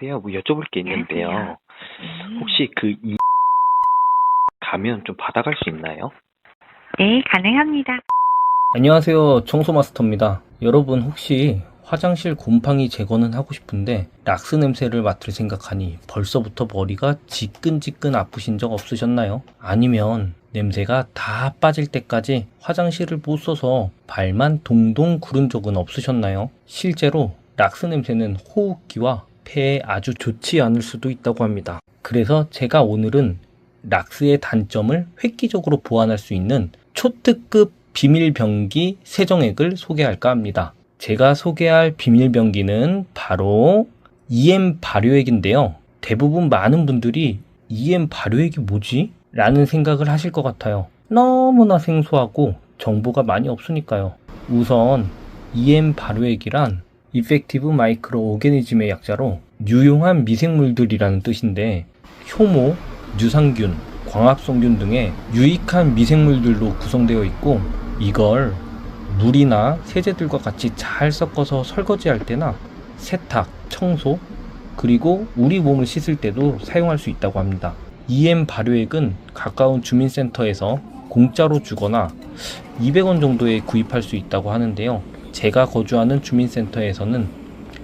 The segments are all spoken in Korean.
안녕하세요. 뭐 여쭤볼 게 있는데요. 안녕하세요. 네. 혹시 그 이 가면 좀 받아갈 수 있나요? 네, 가능합니다. 안녕하세요. 청소마스터입니다. 여러분 혹시 화장실 곰팡이 제거는 하고 싶은데 락스 냄새를 맡을 생각하니 벌써부터 머리가 지끈지끈 아프신 적 없으셨나요? 아니면 냄새가 다 빠질 때까지 화장실을 못 써서 발만 동동 구른 적은 없으셨나요? 실제로 락스 냄새는 호흡기와 폐에 아주 좋지 않을 수도 있다고 합니다. 그래서 제가 오늘은 락스의 단점을 획기적으로 보완할 수 있는 초특급 비밀병기 세정액을 소개할까 합니다. 제가 소개할 비밀병기는 바로 EM 발효액인데요. 대부분 많은 분들이 EM 발효액이 뭐지? 라는 생각을 하실 것 같아요. 너무나 생소하고 정보가 많이 없으니까요. 우선 EM 발효액이란 이펙티브 마이크로 오게니즘의 약자로 유용한 미생물들이라는 뜻인데 효모, 유산균, 광합성균 등의 유익한 미생물들로 구성되어 있고 이걸 물이나 세제들과 같이 잘 섞어서 설거지할 때나 세탁, 청소, 그리고 우리 몸을 씻을 때도 사용할 수 있다고 합니다. EM 발효액은 가까운 주민센터에서 공짜로 주거나 200원 정도에 구입할 수 있다고 하는데요. 제가 거주하는 주민센터에서는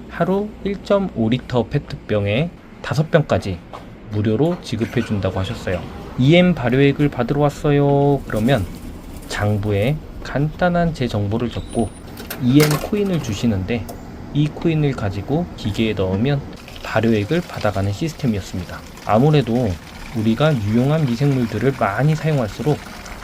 하루 1.5리터 페트병에 5병까지 무료로 지급해 준다고 하셨어요. EM 발효액을 받으러 왔어요. 그러면 장부에 간단한 제 정보를 적고 EM 코인을 주시는데 이 코인을 가지고 기계에 넣으면 발효액을 받아가는 시스템이었습니다. 아무래도 우리가 유용한 미생물들을 많이 사용할수록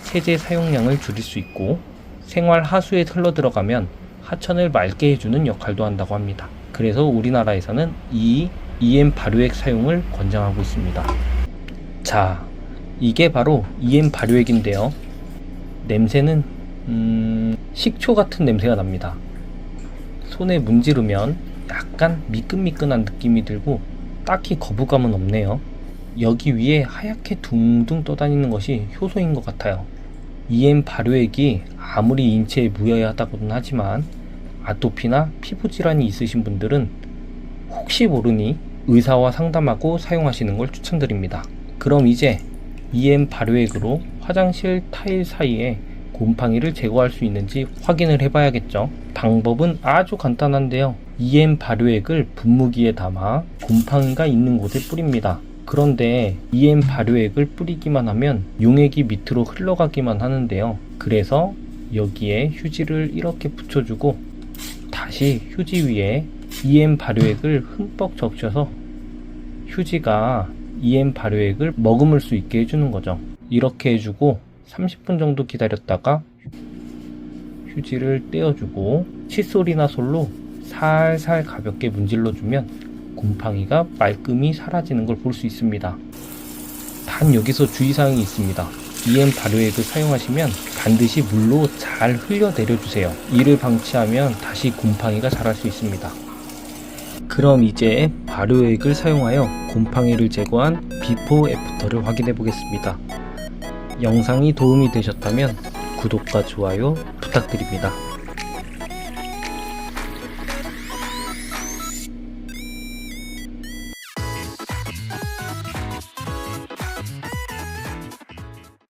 세제 사용량을 줄일 수 있고 생활 하수에 흘러 들어가면 하천을 맑게 해주는 역할도 한다고 합니다. 그래서 우리나라에서는 이 EM 발효액 사용을 권장하고 있습니다. 자, 이게 바로 EM 발효액인데요. 냄새는 음, 식초 같은 냄새가 납니다. 손에 문지르면 약간 미끈미끈한 느낌이 들고 딱히 거부감은 없네요. 여기 위에 하얗게 둥둥 떠다니는 것이 효소인 것 같아요. EM 발효액이 아무리 인체에 무해하다고는 하지만 아토피나 피부 질환이 있으신 분들은 혹시 모르니 의사와 상담하고 사용하시는 걸 추천드립니다. 그럼 이제 EM 발효액으로 화장실 타일 사이에 곰팡이를 제거할 수 있는지 확인을 해봐야겠죠. 방법은 아주 간단한데요. EM 발효액을 분무기에 담아 곰팡이가 있는 곳에 뿌립니다. 그런데 EM 발효액을 뿌리기만 하면 용액이 밑으로 흘러가기만 하는데요. 그래서 여기에 휴지를 이렇게 붙여주고 다시 휴지 위에 EM 발효액을 흠뻑 적셔서 휴지가 EM 발효액을 머금을 수 있게 해주는 거죠. 이렇게 해주고 30분 정도 기다렸다가 휴지를 떼어주고 칫솔이나 솔로 살살 가볍게 문질러주면 곰팡이가 말끔히 사라지는 걸 볼 수 있습니다. 단 여기서 주의사항이 있습니다. EM 발효액을 사용하시면 반드시 물로 잘 흘려 내려주세요. 이를 방치하면 다시 곰팡이가 자랄 수 있습니다. 그럼 이제 발효액을 사용하여 곰팡이를 제거한 비포 애프터를 확인해 보겠습니다. 영상이 도움이 되셨다면 구독과 좋아요 부탁드립니다.